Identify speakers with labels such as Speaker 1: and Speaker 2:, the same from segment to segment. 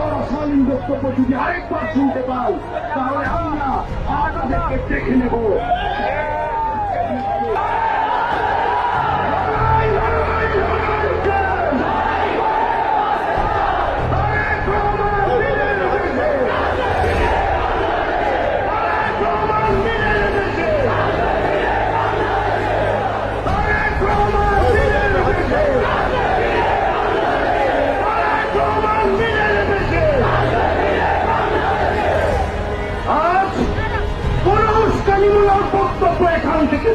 Speaker 1: বড় শালীন বক্তব্য যদি আরেকবার শুনতে পাই তাহলে আমরা আপনাদেরকে দেখে নেব।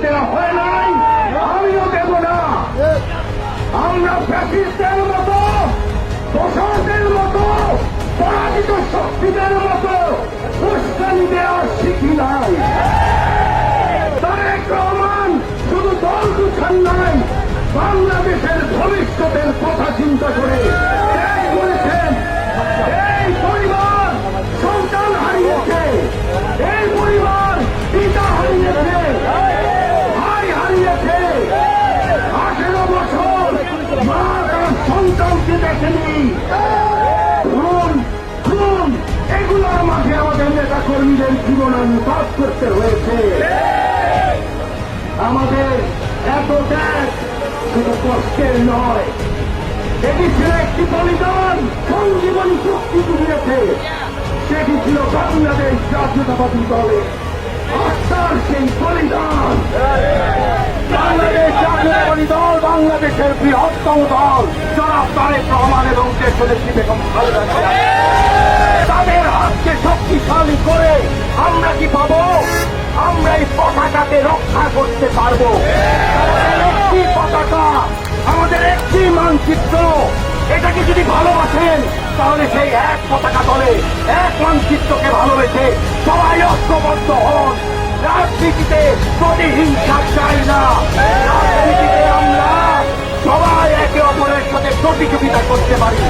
Speaker 1: দেওয়া হয় নাই, আমিও দেব না। আমরা ফ্যাসিস্টের মতো দোষরদের মতো, পরাজিত শক্তিদের মতো, উস্কানি দেওয়া শিখি নাই। দেখেনি খুন খুন এগুলোর মাঝে আমাদের নেতা কর্মীদের জীবন করতে হয়েছে। আমাদের এত সেটি ছিল বাংলাদেশ জাতীয়তাবাদী দলে বাংলাদেশের বৃহত্তম দল, যারা তারেক রহমান এবং দেশনেত্রী বেগম খালেদা। তাদের হাতকে শক্তিশালী করে আমরা কি পাবো? আমরা এই পতাকাকে রক্ষা করতে পারব। একটি পতাকা, আমাদের একটি মানচিত্র। এটাকে যদি ভালোবাসেন, তাহলে সেই এক পতাকা দলে এক মানচিত্রকে ভালোবেসে সবাই ঐক্যবদ্ধ হন। রাজনীতিতে প্রতিহিংসা চাই না। প্রতিযোগিতা করতে পারি।